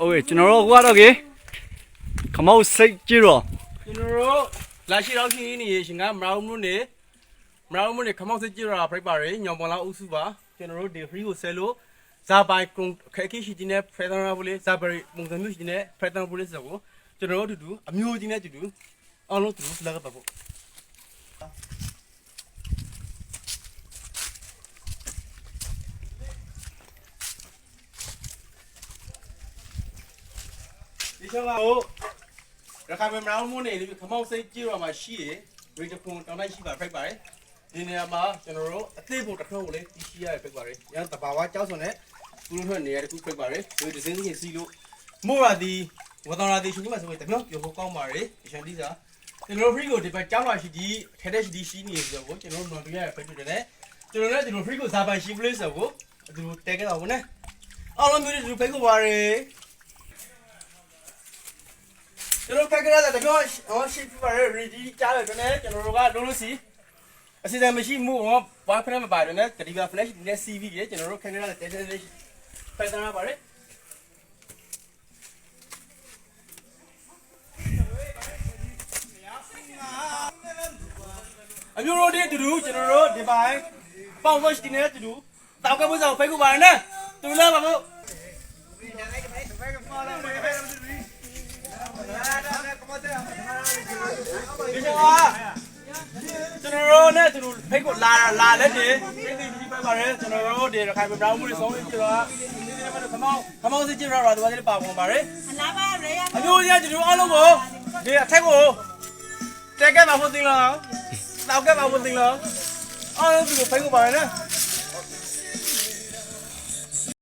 โอเคကျွန်တော်တို့ကတော့ကေခမောက်စိတ်ကြည့်တော့ ကျွန်တော်တို့လာရှိတော့ရှိနေရှင်ကမရောင်းမှုနေမရောင်းမှုနေခမောက်စစ်ကြည့်ရတာပြိပါရညောင်ပေါ်လာအုပ်စုပါကျွန်တော်တို့ဒီ free ကိုဆယ်လို့ဇာပိုင်ကွန်ခက်ခိရှိတင်တဲ့ဖရဒနာဘူးလေဇာဘရီပုံစံမျိုးရှိတင်တဲ့ဖရဒနာဘူးလေဆိုကိုကျွန်တော်တို့အတူတူအမျိုးကြီးနဲ့အတူတူအောင်လို့တူတူလာကတော့ပေါ့ ဒီချောင်းကဟိုရခိုင်ပြည်မရောင်းမွန်းနေလေခမောက်စိတ်ကြည့်ရမှာရှိရရေတခွန်တောင်းလိုက်ရှိပါဖိုက်ပါတယ်ဒီနေရာမှာကျွန်တော်တို့အသေးဖို့တစ်ခါကိုလေတီးရှိရဖိုက်ပါတယ်ရန်တဘာဝကြောက်စွန်နဲ့သူတို့ထွက်နေရတခုဖိုက်ပါတယ်ဒီဒီဇင်းကြီးစီလို့မို့ရသည်ဝတော်ရာသည်ရှင်ဒီမှာဆိုတပြောပြောကောင်းပါတယ်ဒီရှန်ဒီစာကျွန်တော်တို့ free ကိုဒီဘက်ကြောင်းလာရှိဒီထဲတဲ့ရှိဒီရှိနေဆိုတော့ကျွန်တော်တို့နော်ပြရဖိုက်ပြတယ်ကျွန်တော်လည်းဒီလို free ကိုဇာပိုင်ရှိပလေးဆိုကိုသူတဲခဲ့တော့ဗောနော်အားလုံးမျိုးဒီဖိုက်ကိုပါတယ် ကျွန်တော်ဖက်ကရတဲ့တပြောဟောရှိပါရ ready ကြားတယ်ကျွန်တော်ကျွန်တော်တို့ကလုံးလို့စီအစီအစဉ်မရှိမှုဟောဘာဖရက်မပါတယ်နဲ့တတိယ flash နဲ့ CV ကြီးကျွန်တော်တို့ခင်ဗျားတဲ့ tension ဖက်တာပါတယ်အမျိုးတို့ဒီတူတူကျွန်တော်တို့ဒီပိုင်းပေါင် watch ဒီနဲ့တူတူတောက်ကမှုဆောင်ဖိတ်ခုပါနဲ့တူလာပါမို့ဒီကော င်ကကျွန်တော်တို့နဲ့သူတို့ဖိတ်ကိုလာလာလက်တွေဖိတ်ပြီးပြီးပဲပါတယ်ကျွန်တော်တို့ဒီရခိုင်ပြည်မှုတွေဆုံးပြီးတော့ဒီနေ့မှခမောင်းခမောင်းစစ်ကြတော့တော့ဒီပါဝင်ပါတယ်လာပါရေရအမျိုးကြီးကျွန်တော်အားလုံးကိုဒီအထက်ကိုတက်ကဲမှာဖို့တင်လားတောက်ကဲမှာဖို့တင်လားအားလုံးသူကိုဖိတ်ကိုပါတယ်နော်